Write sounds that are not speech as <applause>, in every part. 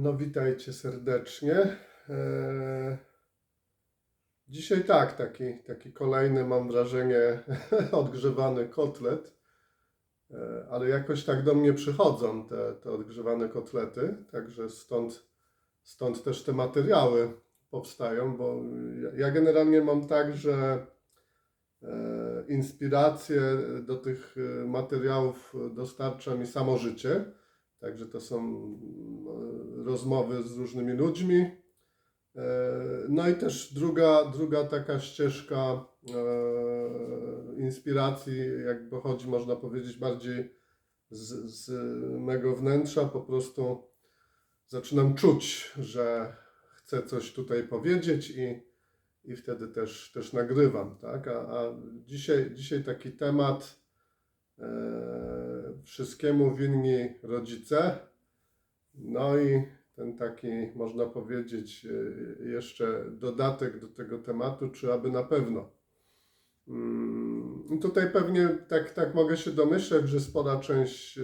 No witajcie serdecznie. Eee, Dzisiaj tak, taki, taki kolejny mam wrażenie <laughs> odgrzewany kotlet, Eee, ale jakoś tak do mnie przychodzą te, te odgrzewane kotlety, także stąd, stąd też te materiały powstają, bo ja, generalnie mam tak, że e, inspiracje do tych e, materiałów dostarcza mi samo życie. Także to są rozmowy z różnymi ludźmi. E, No i też druga, druga taka ścieżka e, inspiracji, jak pochodzi, można powiedzieć, bardziej z, z mego wnętrza. Po prostu zaczynam czuć, że chcę coś tutaj powiedzieć i, i wtedy też, też nagrywam. Tak? A, a dzisiaj, dzisiaj taki temat e, wszystkiemu winni rodzice. No i ten taki, można powiedzieć, e, jeszcze dodatek do tego tematu, czy aby na pewno. Mm, i Tutaj pewnie tak, tak mogę się domyśleć, że spora część e,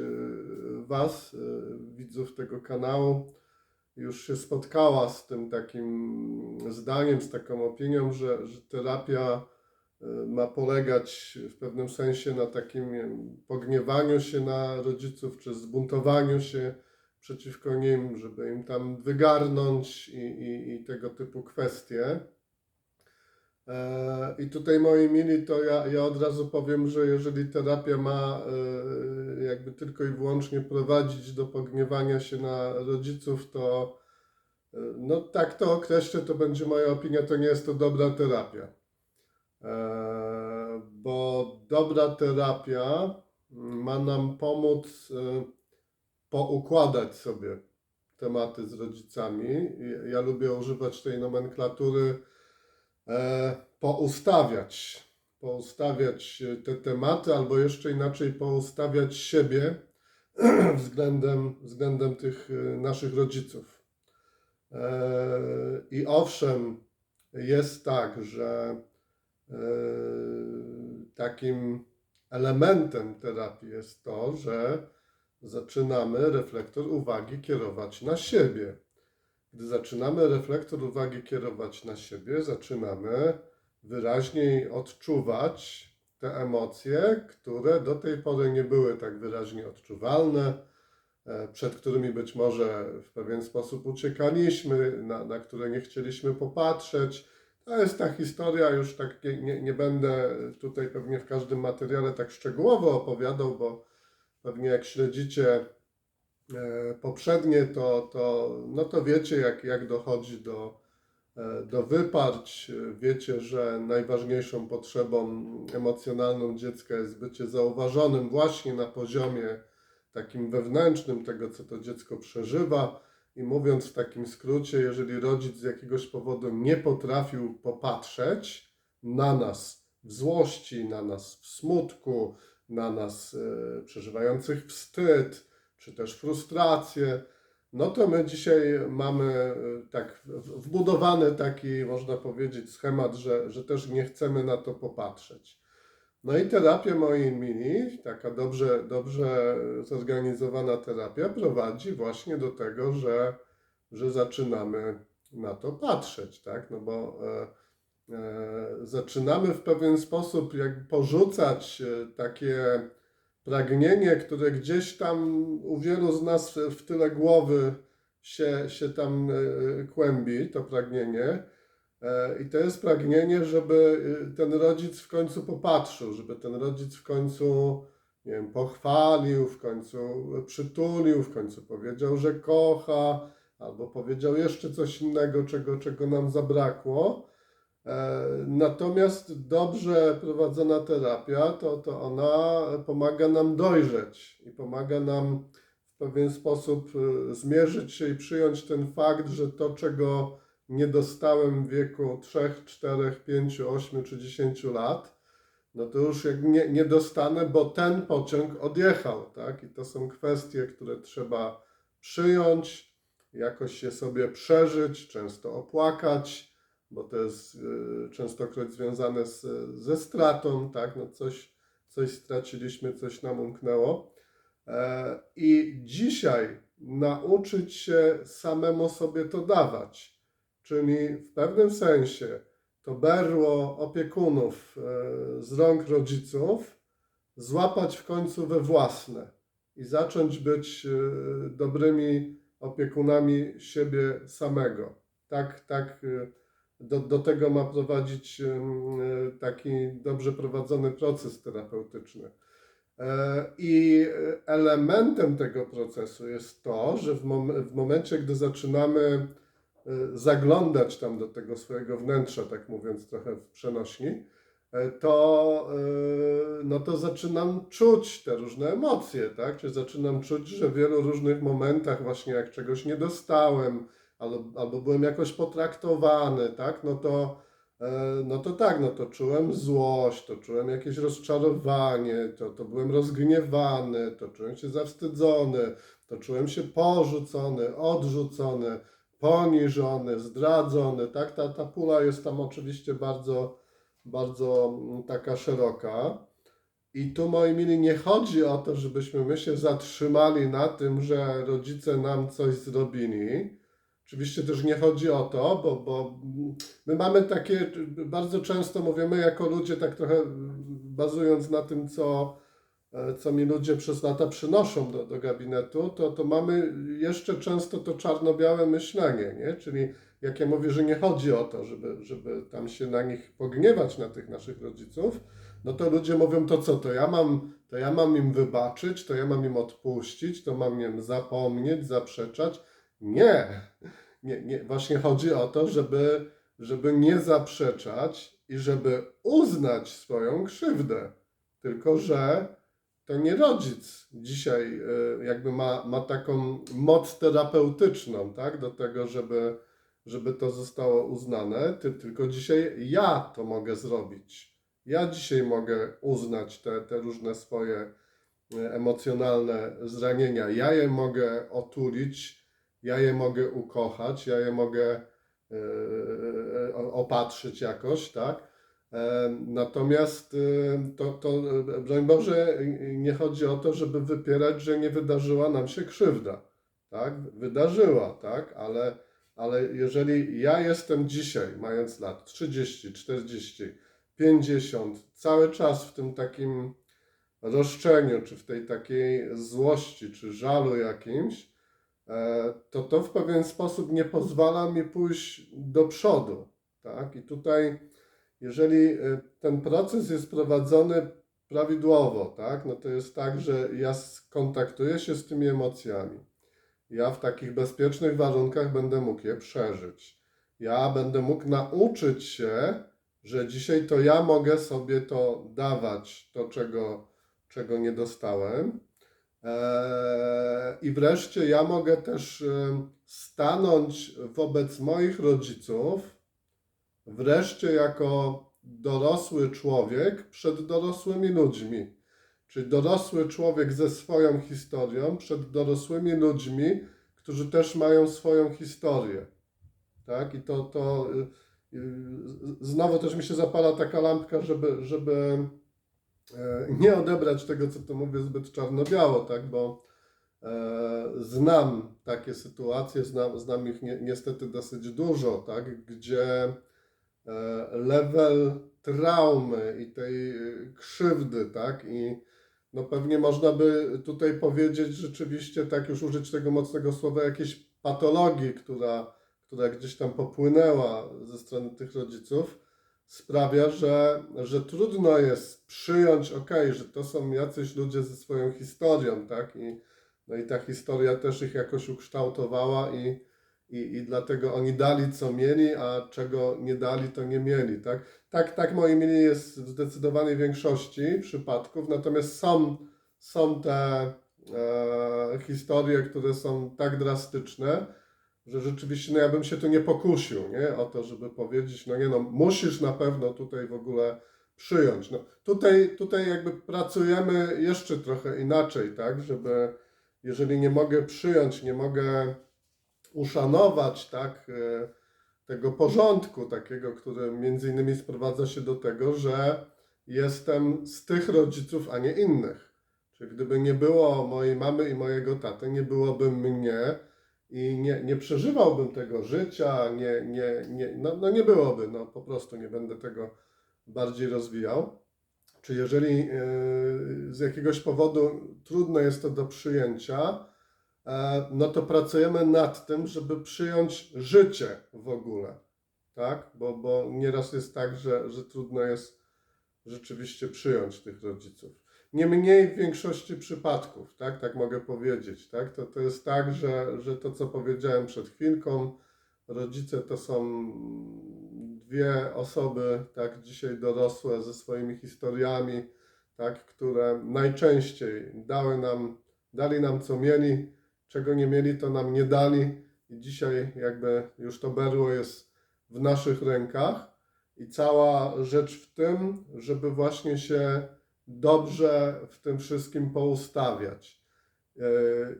Was, e, widzów tego kanału, już się spotkała z tym takim zdaniem, z taką opinią, że, że terapia ma polegać w pewnym sensie na takim pogniewaniu się na rodziców, czy zbuntowaniu się przeciwko nim, żeby im tam wygarnąć i, i, i tego typu kwestie. E, I tutaj moi mili, to ja, ja od razu powiem, że jeżeli terapia ma e, jakby tylko i wyłącznie prowadzić do pogniewania się na rodziców, to e, no tak to określę, to będzie moja opinia, to nie jest to dobra terapia. Bo dobra terapia ma nam pomóc poukładać sobie tematy z rodzicami. Ja- lubię używać tej nomenklatury e, poustawiać, poustawiać te tematy, albo jeszcze inaczej poustawiać siebie <clears throat> względem, względem tych e, naszych rodziców. E, I owszem, jest tak, że e, takim elementem terapii jest to, że zaczynamy reflektor uwagi kierować na siebie. Gdy zaczynamy reflektor uwagi kierować na siebie, zaczynamy wyraźniej odczuwać te emocje, które do tej pory nie były tak wyraźnie odczuwalne, e, przed którymi być może w pewien sposób uciekaliśmy, na, na które nie chcieliśmy popatrzeć. To jest ta historia, już tak nie, nie, nie będę tutaj pewnie w każdym materiale tak szczegółowo opowiadał, bo pewnie jak śledzicie e, poprzednie, to, to, no to wiecie, jak, jak dochodzi do, e, do wyparć. Wiecie, że najważniejszą potrzebą emocjonalną dziecka jest bycie zauważonym właśnie na poziomie takim wewnętrznym tego, co to dziecko przeżywa. I mówiąc w takim skrócie, jeżeli rodzic z jakiegoś powodu nie potrafił popatrzeć na nas w złości, na nas w smutku, na nas e, przeżywających wstyd, czy też frustrację, no to my dzisiaj mamy e, tak wbudowany taki, można powiedzieć, schemat, że, że też nie chcemy na to popatrzeć. No i terapia moi mili, taka dobrze, dobrze zorganizowana terapia prowadzi właśnie do tego, że, że zaczynamy na to patrzeć, tak? No bo e, e, zaczynamy w pewien sposób jak porzucać e, takie pragnienie, które gdzieś tam u wielu z nas w- tyle głowy się, się tam e, kłębi, to pragnienie. E, I to jest pragnienie, żeby e, ten rodzic w końcu popatrzył, żeby ten rodzic w końcu, nie wiem, pochwalił, w końcu przytulił, w końcu powiedział, że kocha, albo powiedział jeszcze coś innego, czego, czego nam zabrakło. E, Natomiast dobrze prowadzona terapia, to, to ona pomaga nam dojrzeć i pomaga nam w pewien sposób e, zmierzyć się i przyjąć ten fakt, że to, czego nie dostałem w wieku 3, 4, 5, 8 czy 10 lat, no to już jak nie, nie dostanę, bo ten pociąg odjechał, tak? I to są kwestie, które trzeba przyjąć, jakoś się sobie przeżyć, często opłakać, bo to jest y, częstokroć związane z, ze stratą, tak? No coś, coś straciliśmy, coś nam umknęło. E, I dzisiaj nauczyć się samemu sobie to dawać. Czyli w pewnym sensie to berło opiekunów e, z rąk rodziców złapać w końcu we własne i zacząć być e, dobrymi opiekunami siebie samego. Tak, tak do, do tego ma prowadzić e, taki dobrze prowadzony proces terapeutyczny. E, I elementem tego procesu jest to, że w, mom- w momencie, gdy zaczynamy e, zaglądać tam do tego swojego wnętrza, tak mówiąc trochę w przenośni, to, no to zaczynam czuć te różne emocje, tak? Czy zaczynam czuć, że w wielu różnych momentach, właśnie jak czegoś nie dostałem, albo, albo byłem jakoś potraktowany, tak? No to, e, no to tak, no to czułem złość, to czułem jakieś rozczarowanie, to, to byłem rozgniewany, to czułem się zawstydzony, to czułem się porzucony, odrzucony, poniżony, zdradzony, tak? Ta, ta pula jest tam oczywiście bardzo, bardzo mm, taka szeroka. I tu, moi mili, nie chodzi o to, żebyśmy my się zatrzymali na tym, że rodzice nam coś zrobili. Oczywiście też nie chodzi o to, bo, bo my mamy takie, bardzo często mówimy jako ludzie, tak trochę bazując na tym, co, co mi ludzie przez lata przynoszą do, do gabinetu, to, to mamy jeszcze często to czarno-białe myślenie, nie? Czyli jak ja mówię, że nie chodzi o to, żeby, żeby tam się na nich pogniewać, na tych naszych rodziców, no to ludzie mówią, to co, to ja mam, to ja mam im wybaczyć, to ja mam im odpuścić, to mam im zapomnieć, zaprzeczać. Nie, nie, nie. Właśnie chodzi o to, żeby, żeby nie zaprzeczać i żeby uznać swoją krzywdę. Tylko, że to nie rodzic dzisiaj e, jakby ma, ma taką moc terapeutyczną, tak, do tego, żeby, żeby to zostało uznane, ty, tylko dzisiaj ja to mogę zrobić. Ja dzisiaj mogę uznać te, te różne swoje e, emocjonalne zranienia. Ja je mogę otulić, ja je mogę ukochać, ja je mogę e, o- opatrzyć jakoś, tak? E, Natomiast e, to, to, e, broń Boże, nie chodzi o to, żeby wypierać, że nie wydarzyła nam się krzywda, tak? Wydarzyła, tak? Ale, ale jeżeli ja jestem dzisiaj, mając lat 30, 40, 50, cały czas w tym takim roszczeniu, czy w tej takiej złości, czy żalu jakimś, e, to to w pewien sposób nie pozwala mi pójść do przodu. Tak? I tutaj, jeżeli e, ten proces jest prowadzony prawidłowo, tak? no to jest tak, że ja skontaktuję się z tymi emocjami. Ja w takich bezpiecznych warunkach będę mógł je przeżyć. Ja będę mógł nauczyć się, że dzisiaj to ja mogę sobie to dawać, to czego, czego nie dostałem. I wreszcie ja mogę też em, stanąć wobec moich rodziców, wreszcie jako dorosły człowiek przed dorosłymi ludźmi. Czyli dorosły człowiek ze swoją historią przed dorosłymi ludźmi, którzy też mają swoją historię. Tak? I to, to y, y, znowu też mi się zapala taka lampka, żeby, żeby e, nie odebrać tego, co tu mówię, zbyt czarno-biało, tak? bo e, znam takie sytuacje, znam, znam ich ni niestety dosyć dużo, tak? gdzie e, level traumy i tej e, krzywdy, tak? I no pewnie można by tutaj powiedzieć rzeczywiście, tak już użyć tego mocnego słowa, jakiejś patologii, która, która gdzieś tam popłynęła ze strony tych rodziców, sprawia, że, że trudno jest przyjąć, okej, że to są jacyś ludzie ze swoją historią, tak? I, no i ta historia też ich jakoś ukształtowała i, i, i dlatego oni dali co mieli, a czego nie dali, to nie mieli, tak? Tak, tak moi mili jest w zdecydowanej większości przypadków, natomiast są, są te e, historie, które są tak drastyczne, że rzeczywiście no ja bym się tu nie pokusił, nie? O to, żeby powiedzieć, no nie no, musisz na pewno tutaj w ogóle przyjąć. No, tutaj, tutaj jakby pracujemy jeszcze trochę inaczej, tak? Żeby, jeżeli nie mogę przyjąć, nie mogę uszanować, tak? e, tego porządku takiego, który między innymi sprowadza się do tego, że jestem z tych rodziców, a nie innych. Czyli gdyby nie było mojej mamy i mojego taty, nie byłoby mnie i nie, nie przeżywałbym tego życia, nie, nie, nie, no, no nie byłoby, no po prostu nie będę tego bardziej rozwijał. Czy jeżeli yy, z jakiegoś powodu trudno jest to do przyjęcia, e, no to pracujemy nad tym, żeby przyjąć życie w ogóle, tak? Bo, bo nieraz jest tak, że, że trudno jest rzeczywiście przyjąć tych rodziców. Niemniej w większości przypadków, tak, tak mogę powiedzieć, tak, to, to jest tak, że, że to, co powiedziałem przed chwilką, rodzice to są dwie osoby, tak, dzisiaj dorosłe ze swoimi historiami, tak, które najczęściej dały nam, dali nam co mieli, czego nie mieli, to nam nie dali. I dzisiaj jakby już to berło jest w naszych rękach. I cała rzecz w tym, żeby właśnie się dobrze w tym wszystkim poustawiać. Yy,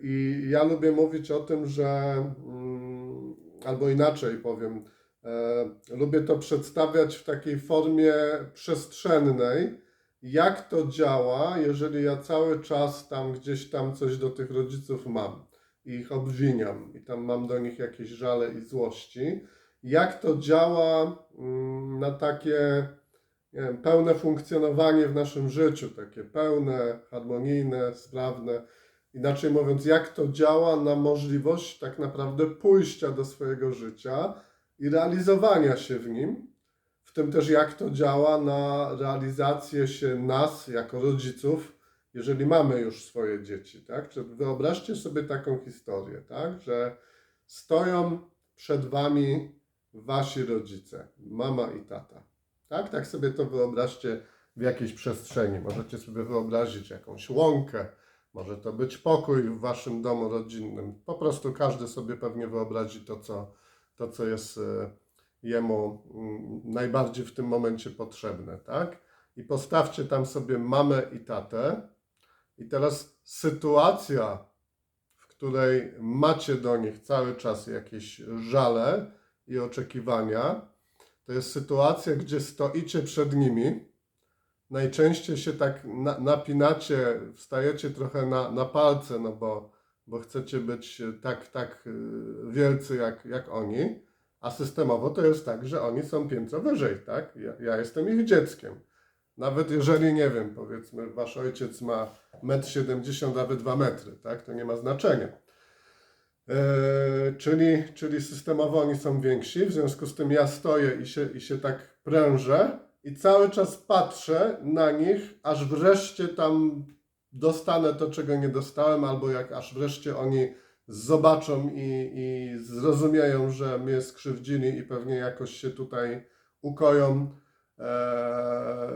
I ja lubię mówić o tym, że, mm, albo inaczej powiem, e, lubię to przedstawiać w takiej formie przestrzennej, jak to działa, jeżeli ja cały czas tam gdzieś tam coś do tych rodziców mam i ich obwiniam i tam mam do nich jakieś żale i złości. Jak to działa mm, na takie nie wiem, pełne funkcjonowanie w naszym życiu, takie pełne, harmonijne, sprawne. Inaczej mówiąc, jak to działa na możliwość tak naprawdę pójścia do swojego życia i realizowania się w nim, w tym też jak to działa na realizację się nas jako rodziców, jeżeli mamy już swoje dzieci, tak? Wyobraźcie sobie taką historię, tak? Że stoją przed wami wasi rodzice, mama i tata. Tak? Tak sobie to wyobraźcie w jakiejś przestrzeni. Możecie sobie wyobrazić jakąś łąkę, może to być pokój w waszym domu rodzinnym. Po prostu każdy sobie pewnie wyobrazi to, co, to, co jest e, jemu mm, najbardziej w tym momencie potrzebne, tak? I postawcie tam sobie mamę i tatę. I teraz sytuacja, w której macie do nich cały czas jakieś żale i oczekiwania, to jest sytuacja, gdzie stoicie przed nimi. Najczęściej się tak na, napinacie, wstajecie trochę na, na palce, no bo, bo chcecie być tak, tak y, wielcy jak, jak oni. A systemowo to jest tak, że oni są piętro wyżej, tak? Ja, ja jestem ich dzieckiem. Nawet jeżeli, nie wiem, powiedzmy, wasz ojciec ma 1,70 m, nawet 2 metry, tak? To nie ma znaczenia. E, czyli, czyli systemowo oni są więksi, w związku z tym ja stoję i się, i się tak prężę i cały czas patrzę na nich, aż wreszcie tam dostanę to, czego nie dostałem, albo jak aż wreszcie oni zobaczą i, i zrozumieją, że mnie skrzywdzili i pewnie jakoś się tutaj ukoją. E,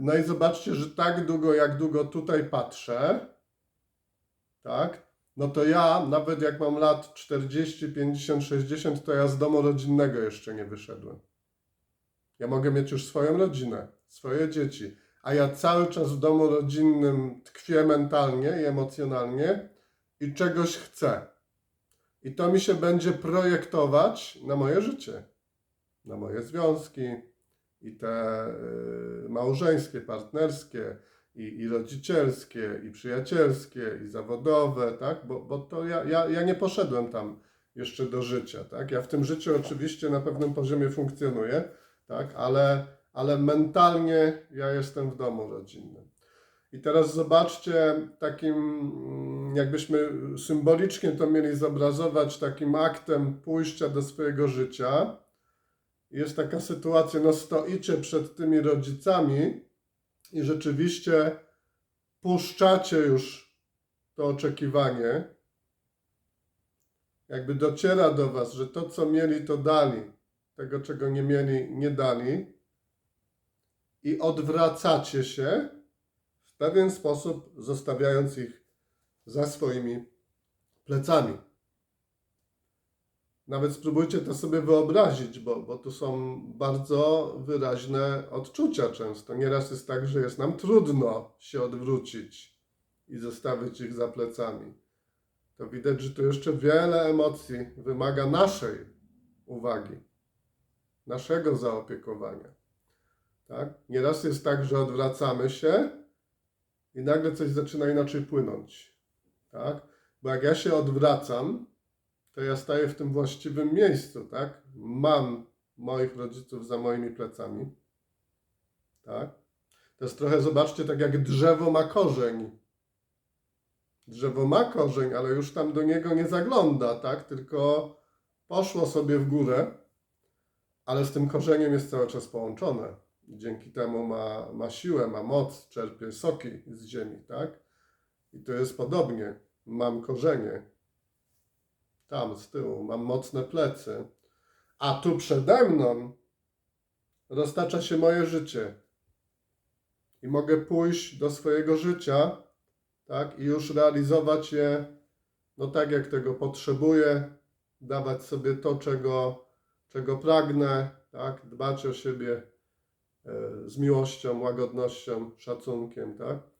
no i zobaczcie, że tak długo, jak długo tutaj patrzę, tak, no to ja, nawet jak mam lat 40, 50, 60, to ja z domu rodzinnego jeszcze nie wyszedłem. Ja mogę mieć już swoją rodzinę, swoje dzieci, a ja cały czas w domu rodzinnym tkwię mentalnie i emocjonalnie i czegoś chcę. I to mi się będzie projektować na moje życie, na moje związki i te y, małżeńskie, partnerskie, i, i rodzicielskie, i przyjacielskie, i zawodowe, tak? Bo, bo to ja, ja, ja nie poszedłem tam jeszcze do życia, tak? Ja w tym życiu oczywiście na pewnym poziomie funkcjonuję, tak? Ale, ale mentalnie ja jestem w domu rodzinnym. I teraz zobaczcie, takim, mm, jakbyśmy symbolicznie to mieli zobrazować, takim aktem pójścia do swojego życia. Jest taka sytuacja, no stoicie przed tymi rodzicami, i rzeczywiście puszczacie już to oczekiwanie, jakby dociera do Was, że to, co mieli, to dali, tego, czego nie mieli, nie dali, i odwracacie się w pewien sposób, zostawiając ich za swoimi plecami. Nawet spróbujcie to sobie wyobrazić, bo, bo tu są bardzo wyraźne odczucia często. Nieraz jest tak, że jest nam trudno się odwrócić i zostawić ich za plecami. To widać, że tu jeszcze wiele emocji wymaga naszej uwagi, naszego zaopiekowania. Tak? Nieraz jest tak, że odwracamy się i nagle coś zaczyna inaczej płynąć. Tak? Bo jak ja się odwracam, to ja staję w tym właściwym miejscu, tak? Mam moich rodziców za moimi plecami. Tak? To jest trochę, zobaczcie, tak jak drzewo ma korzeń. Drzewo ma korzeń, ale już tam do niego nie zagląda, tak? Tylko poszło sobie w górę, ale z tym korzeniem jest cały czas połączone. Dzięki temu ma, ma siłę, ma moc, czerpie soki z ziemi, tak? I to jest podobnie. Mam korzenie. Tam z tyłu, mam mocne plecy. A tu przede mną roztacza się moje życie. I mogę pójść do swojego życia, tak? I już realizować je, no tak jak tego potrzebuję, dawać sobie to, czego, czego pragnę, tak? Dbać o siebie e, z miłością, łagodnością, szacunkiem, tak?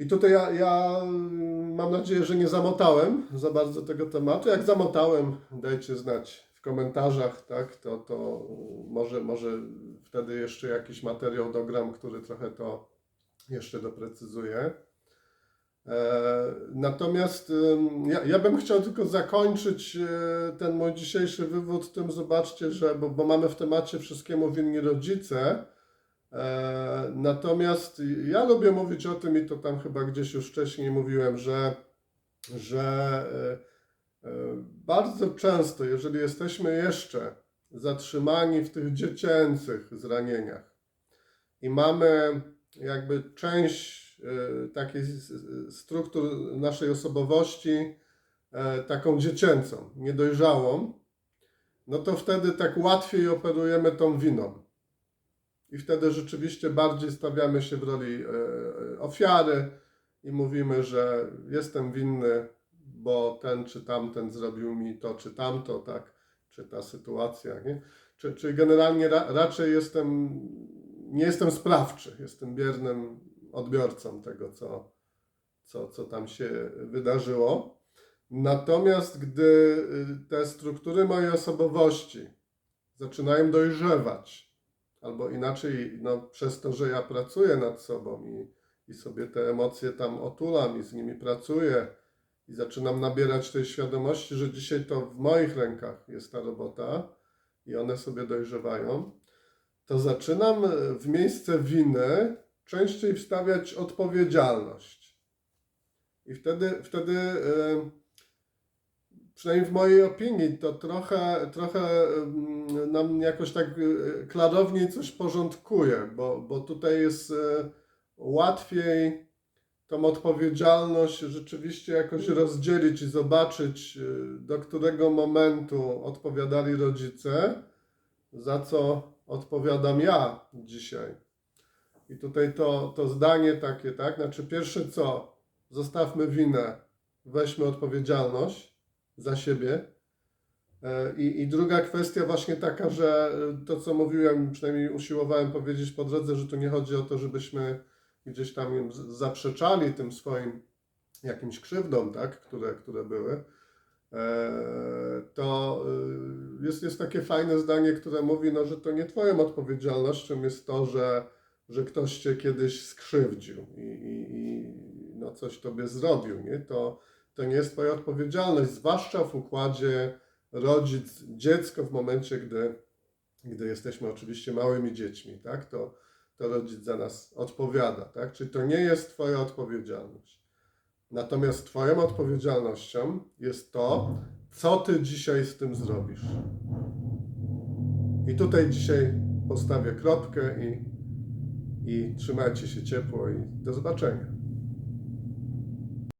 I tutaj ja, ja mm, mam nadzieję, że nie zamotałem za bardzo tego tematu. Jak zamotałem, dajcie znać w komentarzach, tak? To, to może, może wtedy jeszcze jakiś materiał dogram, który trochę to jeszcze doprecyzuje. E, Natomiast ym, ja, ja bym chciał tylko zakończyć e, ten mój dzisiejszy wywód tym, zobaczcie, że, bo, bo mamy w temacie wszystkiemu winni rodzice, natomiast ja lubię mówić o tym i to tam chyba gdzieś już wcześniej mówiłem, że, że e, e, bardzo często, jeżeli jesteśmy jeszcze zatrzymani w tych dziecięcych zranieniach i mamy jakby część e, takiej struktur naszej osobowości e, taką dziecięcą, niedojrzałą, no to wtedy tak łatwiej operujemy tą winą. I wtedy rzeczywiście bardziej stawiamy się w roli e, e, ofiary i mówimy, że jestem winny, bo ten czy tamten zrobił mi to czy tamto, tak, czy ta sytuacja, nie? Czy, czy generalnie ra, raczej jestem, nie jestem sprawczy, jestem biernym odbiorcą tego, co, co, co tam się wydarzyło. Natomiast gdy y, te struktury mojej osobowości zaczynają dojrzewać, albo inaczej, no, przez to, że ja pracuję nad sobą i, i sobie te emocje tam otulam i z nimi pracuję i zaczynam nabierać tej świadomości, że dzisiaj to w moich rękach jest ta robota i one sobie dojrzewają, to zaczynam e, w miejsce winy częściej wstawiać odpowiedzialność. I wtedy, wtedy e, przynajmniej w mojej opinii, to trochę, trochę mm, nam jakoś tak e, klarowniej coś porządkuje, bo, bo tutaj jest e, łatwiej tą odpowiedzialność rzeczywiście jakoś rozdzielić i zobaczyć, e, do którego momentu odpowiadali rodzice, za co odpowiadam ja dzisiaj. I tutaj to, to zdanie takie, tak? Znaczy, pierwsze co, zostawmy winę, weźmy odpowiedzialność za siebie. E, I, I druga kwestia właśnie taka, że e, to co mówiłem, przynajmniej usiłowałem powiedzieć po drodze, że tu nie chodzi o to, żebyśmy gdzieś tam zaprzeczali tym swoim jakimś krzywdom, tak, które, które były, e, to jest, jest takie fajne zdanie, które mówi, no, że to nie twoją odpowiedzialnością jest to, że, że ktoś cię kiedyś skrzywdził i, i, i no, coś tobie zrobił, nie? To, to nie jest twoja odpowiedzialność, zwłaszcza w układzie rodzic, dziecko w momencie, gdy, gdy jesteśmy oczywiście małymi dziećmi, tak? To, to rodzic za nas odpowiada, tak? Czyli to nie jest twoja odpowiedzialność. Natomiast twoją odpowiedzialnością jest to, co ty dzisiaj z tym zrobisz. I tutaj dzisiaj postawię kropkę i, i trzymajcie się ciepło i do zobaczenia.